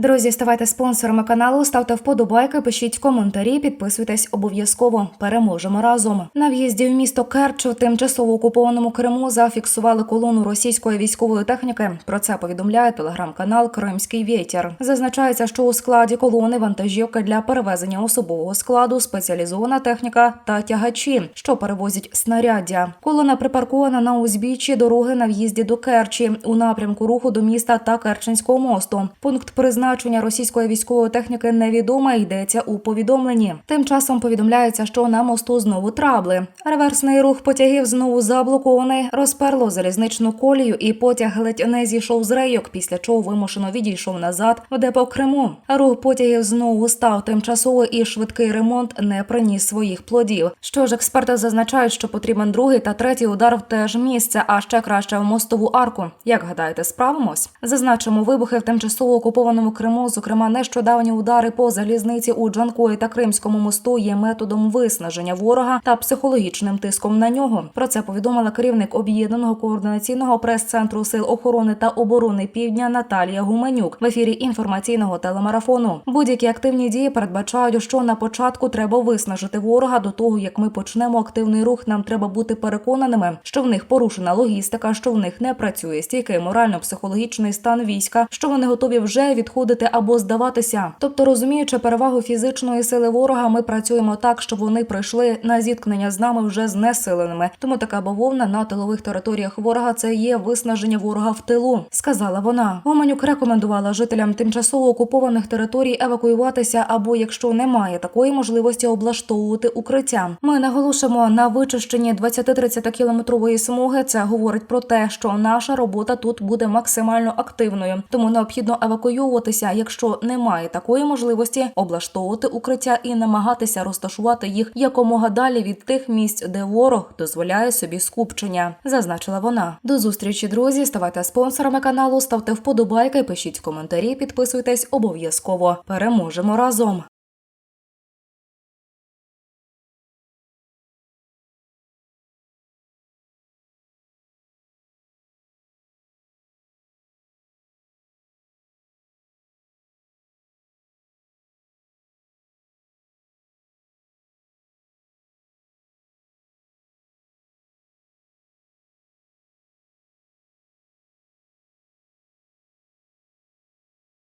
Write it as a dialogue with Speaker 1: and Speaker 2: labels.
Speaker 1: Друзі, ставайте спонсорами каналу, ставте вподобайки, пишіть коментарі, підписуйтесь обов'язково. Переможемо разом. На в'їзді в місто Керч у тимчасово окупованому Криму зафіксували колону російської військової техніки. Про це повідомляє телеграм-канал Кримський Вєтір. Зазначається, що у складі колони вантажівки для перевезення особового складу, спеціалізована техніка та тягачі, що перевозять снаряддя. Колона припаркована на узбіччі дороги на в'їзді до Керчі у напрямку руху до міста та Керченського мосту. Пункт призначення російської військової техніки невідоме йдеться у повідомленні. Тим часом повідомляється, що на мосту знову трабли. Реверсний рух потягів знову заблокований, розперло залізничну колію, і потяг ледь не зійшов з рейок, після чого вимушено відійшов назад в депо Криму. Рух потягів знову став тимчасовий і швидкий ремонт не приніс своїх плодів. Що ж, експерти зазначають, що потрібен другий та третій удар в те ж місце, а ще краще в мостову арку. Як гадаєте, справимось? Зазначимо вибухи в тимчасово окупованому Криму, зокрема нещодавні удари по залізниці у Джанкої та Кримському мосту, є методом виснаження ворога та психологічним тиском на нього. Про це повідомила керівник об'єднаного координаційного прес-центру сил охорони та оборони Півдня Наталія Гуменюк в ефірі інформаційного телемарафону. Будь-які активні дії передбачають, що на початку треба виснажити ворога. До того як ми почнемо активний рух, нам треба бути переконаними, що в них порушена логістика, що в них не працює стійкий морально-психологічний стан війська, що вони готові вже відходити або здаватися. Тобто, розуміючи перевагу фізичної сили ворога, ми працюємо так, щоб вони прийшли на зіткнення з нами вже знесиленими. Тому така бавовна на тилових територіях ворога це є виснаження ворога в тилу, сказала вона. Гоманюк рекомендувала жителям тимчасово окупованих територій евакуюватися, або якщо немає такої можливості, облаштовувати укриття. Ми наголошуємо на вичищенні 20-30 кілометрової смуги. Це говорить про те, що наша робота тут буде максимально активною, тому необхідно евакуюватися. Якщо немає такої можливості, облаштовувати укриття і намагатися розташувати їх якомога далі від тих місць, де ворог дозволяє собі скупчення, зазначила вона. До зустрічі, друзі. Ставайте спонсорами каналу, ставте вподобайки, пишіть коментарі, підписуйтесь обов'язково. Переможемо разом.